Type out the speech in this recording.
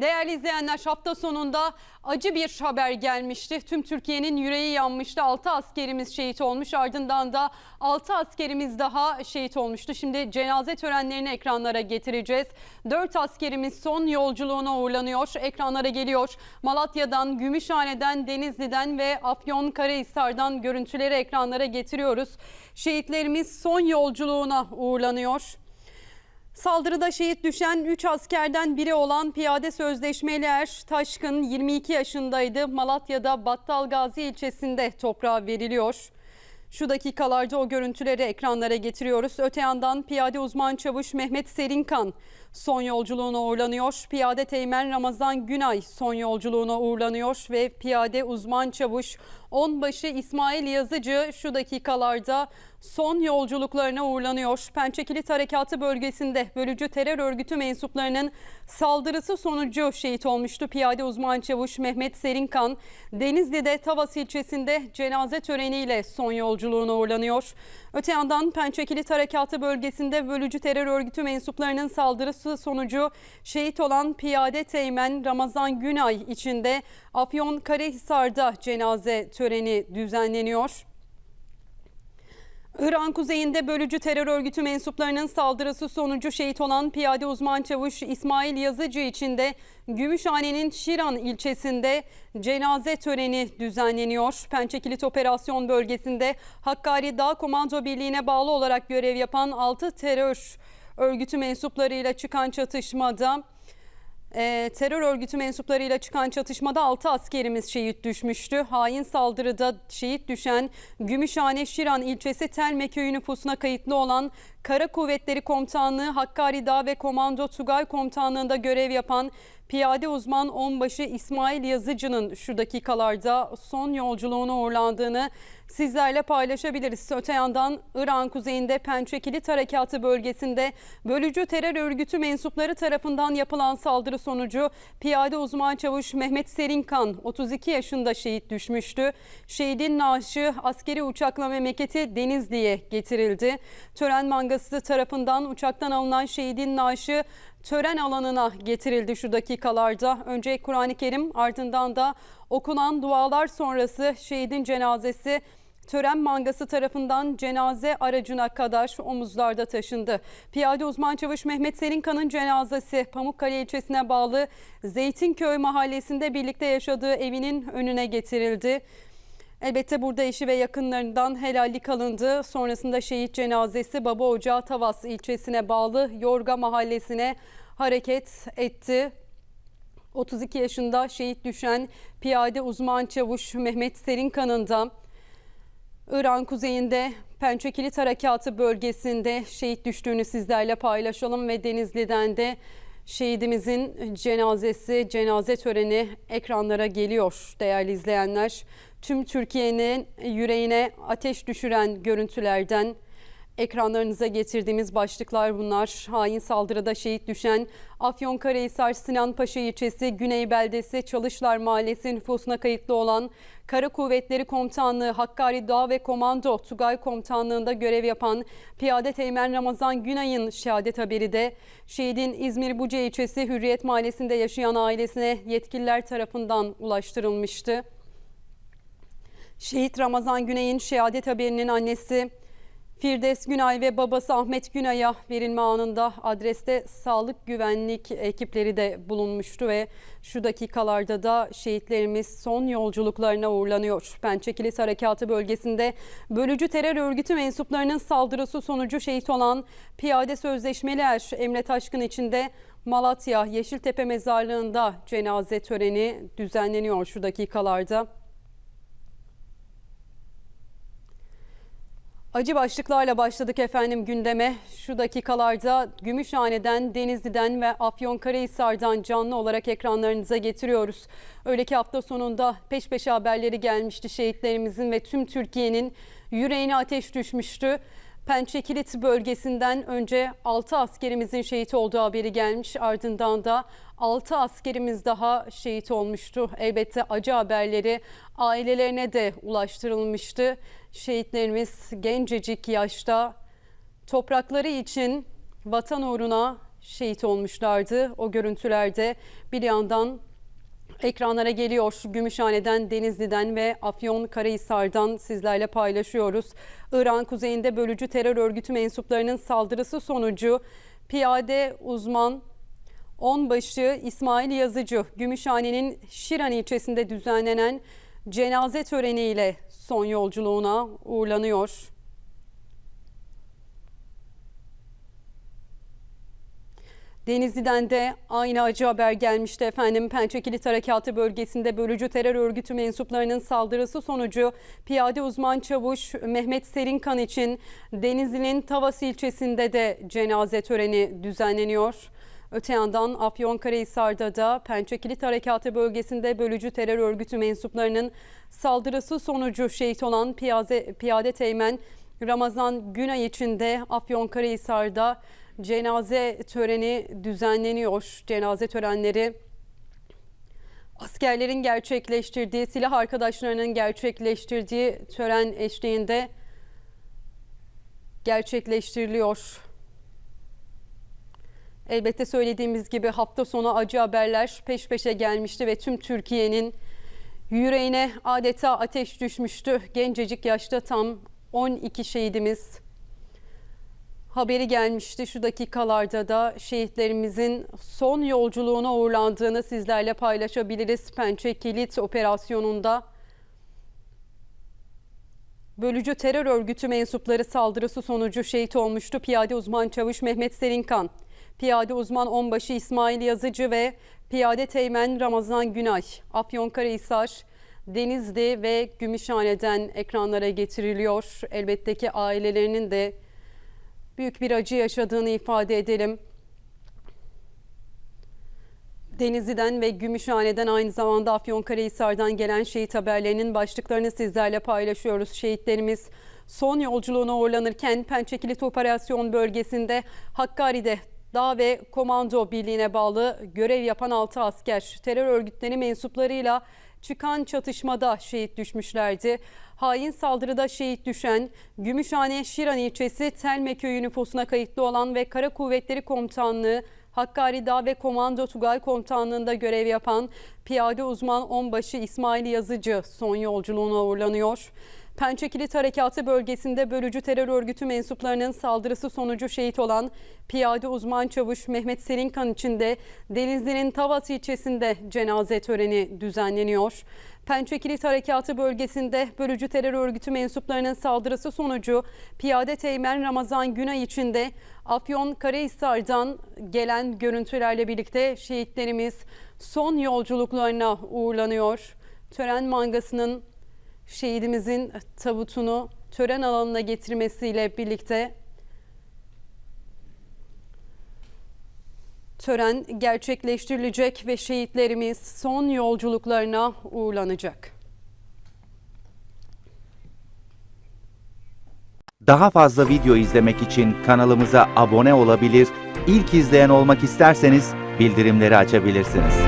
Değerli izleyenler hafta sonunda acı bir haber gelmişti. Tüm Türkiye'nin yüreği yanmıştı. 6 askerimiz şehit olmuş. Ardından da 6 askerimiz daha şehit olmuştu. Şimdi cenaze törenlerini ekranlara getireceğiz. 4 askerimiz son yolculuğuna uğurlanıyor. Ekranlara geliyor. Malatya'dan, Gümüşhane'den, Denizli'den ve Afyonkarahisar'dan görüntüleri ekranlara getiriyoruz. Şehitlerimiz son yolculuğuna uğurlanıyor. Saldırıda şehit düşen 3 askerden biri olan piyade sözleşmeli er Taşkın 22 yaşındaydı. Malatya'da Battalgazi ilçesinde toprağa veriliyor. Şu dakikalarda o görüntüleri ekranlara getiriyoruz. Öte yandan piyade uzman çavuş Mehmet Serinkan son yolculuğuna uğurlanıyor. Piyade Teğmen Ramazan Günay son yolculuğuna uğurlanıyor ve piyade uzman çavuş Onbaşı İsmail Yazıcı şu dakikalarda son yolculuklarına uğurlanıyor. Pençekilit Harekatı bölgesinde bölücü terör örgütü mensuplarının saldırısı sonucu şehit olmuştu. Piyade uzman çavuş Mehmet Serinkan Denizli'de Tavas ilçesinde cenaze töreniyle son yolculuğuna uğurlanıyor. Öte yandan Pençekilit Harekatı bölgesinde bölücü terör örgütü mensuplarının saldırısı sonucu şehit olan piyade teğmen Ramazan Günay içinde Afyon Karahisar'da cenaze töreni düzenleniyor. İran kuzeyinde bölücü terör örgütü mensuplarının saldırısı sonucu şehit olan piyade uzman çavuş İsmail Yazıcı için de Gümüşhane'nin Şiran ilçesinde cenaze töreni düzenleniyor. Pençekilit operasyon bölgesinde Hakkari Dağ Komando Birliği'ne bağlı olarak görev yapan 6 terör örgütü mensuplarıyla çıkan çatışmada e, terör örgütü mensuplarıyla çıkan çatışmada 6 askerimiz şehit düşmüştü. Hain saldırıda şehit düşen Gümüşhane Şiran ilçesi Telme köyü nüfusuna kayıtlı olan Kara Kuvvetleri Komutanlığı Hakkari Dağ ve Komando Tugay Komutanlığı'nda görev yapan piyade uzman onbaşı İsmail Yazıcı'nın şu dakikalarda son yolculuğuna uğurlandığını sizlerle paylaşabiliriz. Öte yandan İran kuzeyinde Pençekilit Harekatı bölgesinde bölücü terör örgütü mensupları tarafından yapılan saldırı sonucu piyade uzman çavuş Mehmet Serinkan 32 yaşında şehit düşmüştü. Şehidin naaşı askeri uçakla memleketi Denizli'ye getirildi. Tören mangası tarafından uçaktan alınan şehidin naaşı tören alanına getirildi şu dakikalarda. Önce Kur'an-ı Kerim ardından da okunan dualar sonrası şehidin cenazesi tören mangası tarafından cenaze aracına kadar omuzlarda taşındı. Piyade uzman çavuş Mehmet Serinkan'ın cenazesi Pamukkale ilçesine bağlı Zeytinköy mahallesinde birlikte yaşadığı evinin önüne getirildi. Elbette burada eşi ve yakınlarından helallik alındı. Sonrasında şehit cenazesi Baba Ocağı Tavas ilçesine bağlı Yorga mahallesine hareket etti. 32 yaşında şehit düşen piyade uzman çavuş Mehmet Serinkan'ın da İran kuzeyinde Pençekilit Harekatı bölgesinde şehit düştüğünü sizlerle paylaşalım ve Denizli'den de şehidimizin cenazesi, cenaze töreni ekranlara geliyor değerli izleyenler. Tüm Türkiye'nin yüreğine ateş düşüren görüntülerden ekranlarınıza getirdiğimiz başlıklar bunlar. Hain saldırıda şehit düşen Afyonkarahisar Sinanpaşa ilçesi Güney Beldesi Çalışlar Mahallesi nüfusuna kayıtlı olan Kara Kuvvetleri Komutanlığı Hakkari Dağ ve Komando Tugay Komutanlığı'nda görev yapan Piyade Teğmen Ramazan Günay'ın şehadet haberi de şehidin İzmir Buca ilçesi Hürriyet Mahallesi'nde yaşayan ailesine yetkililer tarafından ulaştırılmıştı. Şehit Ramazan Güney'in şehadet haberinin annesi Firdevs Günay ve babası Ahmet Günay'a verilme anında adreste sağlık güvenlik ekipleri de bulunmuştu ve şu dakikalarda da şehitlerimiz son yolculuklarına uğurlanıyor. Pençekilis Harekatı bölgesinde bölücü terör örgütü mensuplarının saldırısı sonucu şehit olan piyade sözleşmeli er Emre Taşkın içinde Malatya Yeşiltepe Mezarlığı'nda cenaze töreni düzenleniyor şu dakikalarda. Acı başlıklarla başladık efendim gündeme. Şu dakikalarda Gümüşhane'den, Denizli'den ve Afyonkarahisar'dan canlı olarak ekranlarınıza getiriyoruz. Öyle ki hafta sonunda peş peşe haberleri gelmişti şehitlerimizin ve tüm Türkiye'nin yüreğine ateş düşmüştü. Pençekilit bölgesinden önce 6 askerimizin şehit olduğu haberi gelmiş. Ardından da 6 askerimiz daha şehit olmuştu. Elbette acı haberleri ailelerine de ulaştırılmıştı. Şehitlerimiz gencecik yaşta toprakları için vatan uğruna şehit olmuşlardı. O görüntülerde bir yandan ekranlara geliyor. Gümüşhane'den, Denizli'den ve Afyonkarahisar'dan sizlerle paylaşıyoruz. İran kuzeyinde bölücü terör örgütü mensuplarının saldırısı sonucu piyade uzman Onbaşı İsmail Yazıcı, Gümüşhane'nin Şiran ilçesinde düzenlenen cenaze töreniyle son yolculuğuna uğurlanıyor. Denizli'den de aynı acı haber gelmişti efendim. Pençekilit Harekatı bölgesinde bölücü terör örgütü mensuplarının saldırısı sonucu piyade uzman çavuş Mehmet Serinkan için Denizli'nin Tavas ilçesinde de cenaze töreni düzenleniyor. Öte yandan Afyonkarahisar'da da Pençekilit Harekatı bölgesinde bölücü terör örgütü mensuplarının saldırısı sonucu şehit olan piyade, piyade teğmen Ramazan Günay için de Afyonkarahisar'da cenaze töreni düzenleniyor. Cenaze törenleri askerlerin gerçekleştirdiği, silah arkadaşlarının gerçekleştirdiği tören eşliğinde gerçekleştiriliyor. Elbette söylediğimiz gibi hafta sonu acı haberler peş peşe gelmişti ve tüm Türkiye'nin yüreğine adeta ateş düşmüştü. Gencecik yaşta tam 12 şehidimiz haberi gelmişti. Şu dakikalarda da şehitlerimizin son yolculuğuna uğurlandığını sizlerle paylaşabiliriz. Pençe Kilit operasyonunda bölücü terör örgütü mensupları saldırısı sonucu şehit olmuştu. Piyade uzman çavuş Mehmet Serinkan, piyade uzman onbaşı İsmail Yazıcı ve piyade teğmen Ramazan Günay, Afyonkarahisar, Denizli ve Gümüşhane'den ekranlara getiriliyor. Elbette ki ailelerinin de büyük bir acı yaşadığını ifade edelim. Denizli'den ve Gümüşhane'den aynı zamanda Afyonkarahisar'dan gelen şehit haberlerinin başlıklarını sizlerle paylaşıyoruz. Şehitlerimiz son yolculuğuna uğurlanırken Pençekilit Operasyon Bölgesi'nde Hakkari'de Dağ ve Komando Birliği'ne bağlı görev yapan 6 asker terör örgütleri mensuplarıyla çıkan çatışmada şehit düşmüşlerdi. Hain saldırıda şehit düşen Gümüşhane Şiran ilçesi Telme köyü nüfusuna kayıtlı olan ve Kara Kuvvetleri Komutanlığı Hakkari Dağ ve Komando Tugay Komutanlığı'nda görev yapan piyade uzman onbaşı İsmail Yazıcı son yolculuğuna uğurlanıyor. Pençekilit Harekatı bölgesinde bölücü terör örgütü mensuplarının saldırısı sonucu şehit olan piyade uzman çavuş Mehmet Serinkan için de Denizli'nin Tavas ilçesinde cenaze töreni düzenleniyor. Pençekilit Harekatı bölgesinde bölücü terör örgütü mensuplarının saldırısı sonucu piyade teğmen Ramazan Günay için de Afyon Karahisar'dan gelen görüntülerle birlikte şehitlerimiz son yolculuklarına uğurlanıyor. Tören mangasının şehidimizin tabutunu tören alanına getirmesiyle birlikte tören gerçekleştirilecek ve şehitlerimiz son yolculuklarına uğurlanacak. Daha fazla video izlemek için kanalımıza abone olabilir, ilk izleyen olmak isterseniz bildirimleri açabilirsiniz.